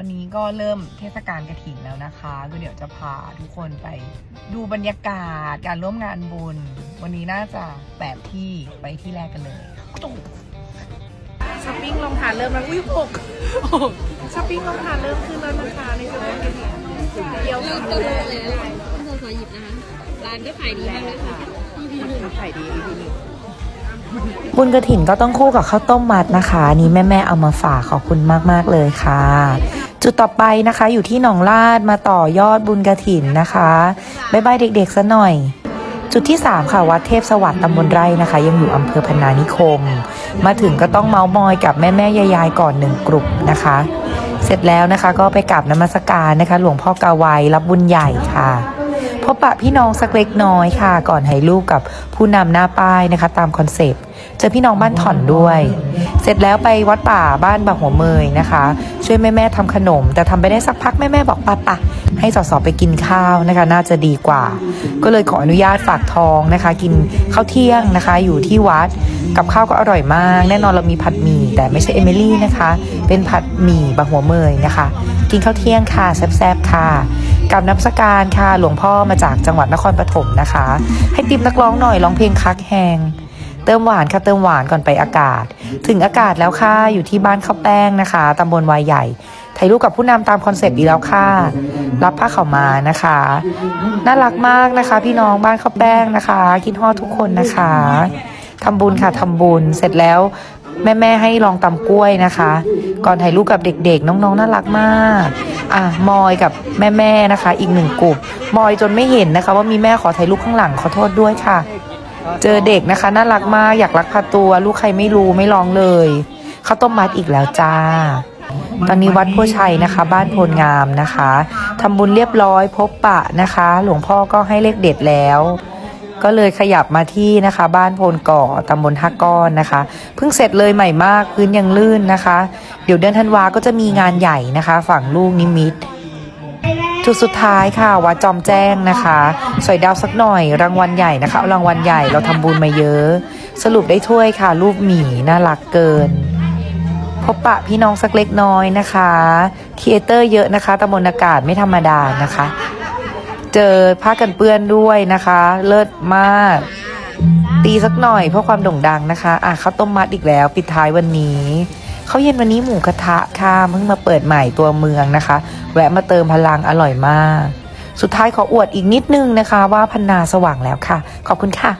วันนี้ก็เริ่มเทศกาลกระถินแล้วนะคะก็เดี๋ยวจะพาทุกคนไปดูบรรยากาศการร่วมงานบุญ วันนี้น่าจะแปดที่ไปที่แรกกันเลยช้อปปิ้งรองทานเริ่มแล้ว อุ้ยหกช้อปปิ้งรองทานเริ่มขึ้นแล้วนะคะในเซเว่นกระถินเดียวเราตัวรู้เลยนะคะคุณสอสอหยิบนะคะร้านก็ขายดีมากเลยค่ะ EP หนึ่งขายดี EP หนึ่ง บุญกระถินก็ต้องคู่กับข้าวต้มมัดนะคะนี้แม่ๆเอามาฝากขอบคุณมาก ๆ เลยค่ะ จุดต่อไปนะคะ อยู่ที่หนองลาดมาต่อยอดบุญกระถินนะคะบ๊ายบายเด็กๆซะหน่อย จุดที่ 3 ค่ะ วัดเทพสวัสดิ์ตำบลไร่นะคะ ยังอยู่อำเภอพนานิคม มาถึงก็ต้องเมาส์มอยกับแม่แม่ๆยายๆก่อนหนึ่งกลุ่มนะคะ เสร็จแล้วนะคะก็ไปกราบนมัสการนะคะ หลวงพ่อกาไวรับบุญใหญ่ค่ะ พบปะพี่น้องสักเล็กน้อยค่ะ ก่อนให้ลูกกับผู้นำหน้าป้ายนะคะ ตามคอนเซปต์เจอพี่น้องบ้านถ่อนด้วย เสร็จแล้วไปวัดป่าบ้านบางหัวเมยนะคะ ช่วยแม่แม่ทำขนม แต่ทำไปได้สักพักแม่แม่บอกปะปะให้สอสอไปกินข้าวนะคะ น่าจะดีกว่า ก็เลยขออนุญาตฝากทองนะคะ กินข้าวเที่ยงนะคะ อยู่ที่วัดกับข้าวก็อร่อยมาก แน่นอนเรามีผัดหมี่แต่ไม่ใช่เอมิลี่นะคะ เป็นผัดหมี่บางหัวเมยนะคะ กินข้าวเที่ยงค่ะแซ่บๆค่ะ กับนับสการค่ะ หลวงพ่อมาจากจังหวัดนครปฐมนะคะ ให้ติมนักร้องหน่อยร้องเพลงคักแหงเติมหวานค่ะเติมหวานก่อนไปอากาศ ถึงอากาศแล้วค่ะอยู่ที่บ้านข้าวแป้งนะคะตำบลวายใหญ่ถ่ายรูปกับผู้นำตามคอนเซปต์ดีกแล้วค่ะ รับผ้าเขามานะคะ น่ารักมากนะคะ พี่น้องบ้านข้าวแป้งนะคะคิดฮอดทุกคนนะคะทำบุญค่ะทำบุญเสร็จแล้วแม่ ๆ ให้ลองตำกล้วยนะคะ ก่อนถ่ายรูปกับเด็กๆ น้องๆ น่ารักมาก อะมอยกับแม่ๆนะคะ อีกหนึ่งกลุ่มมอยจนไม่เห็นนะคะ ว่ามีแม่ขอถ่ายรูปข้างหลังขอโทษด้วยค่ะ เจอเด็กนะคะน่ารักมากอยากรักพาตัว ลูกใครไม่รู้ไม่ร้องเลยข้าวต้มมัดอีกแล้วจ้า ตอนนี้วัดโพชัยนะคะ บ้านโพลงามนะคะทำบุญเรียบร้อยพบปะนะคะ หลวงพ่อก็ให้เลขเด็ดแล้ว ก็เลยขยับมาที่นะคะ บ้านโพนก่อตำบลท่าก้อนนะคะ เพิ่งเสร็จเลยใหม่มากพื้นยังลื่นนะคะ เดี๋ยวเดือนธันวาก็จะมีงานใหญ่นะคะ ฝั่งลูกนิมิตจุดสุดท้ายค่ะวัดจอมแจ้งนะคะ สวยดาวสักหน่อยรางวัลใหญ่นะคะรางวัลใหญ่เราทำบุญมาเยอะ สรุปได้ถ้วยค่ะ รูปหมีน่ารักเกิน พบปะพี่น้องสักเล็กน้อยนะคะครีเอเตอร์เยอะนะคะตำบลอากาศไม่ธรรมดานะคะ เจอผ้ากันเปื้อนด้วยนะคะ เลิศมาก ตีสักหน่อยเพื่อความโด่งดังนะคะ อะข้าวต้มมัดอีกแล้ว ปิดท้ายวันนี้ข้าวเย็นวันนี้หมูกระทะค่ะเพิ่งมาเปิดใหม่ตัวเมืองนะคะ แวะมาเติมพลังอร่อยมาก สุดท้ายขออวดอีกนิดนึงนะคะ ว่าพันนาสว่างแล้วค่ะ ขอบคุณค่ะ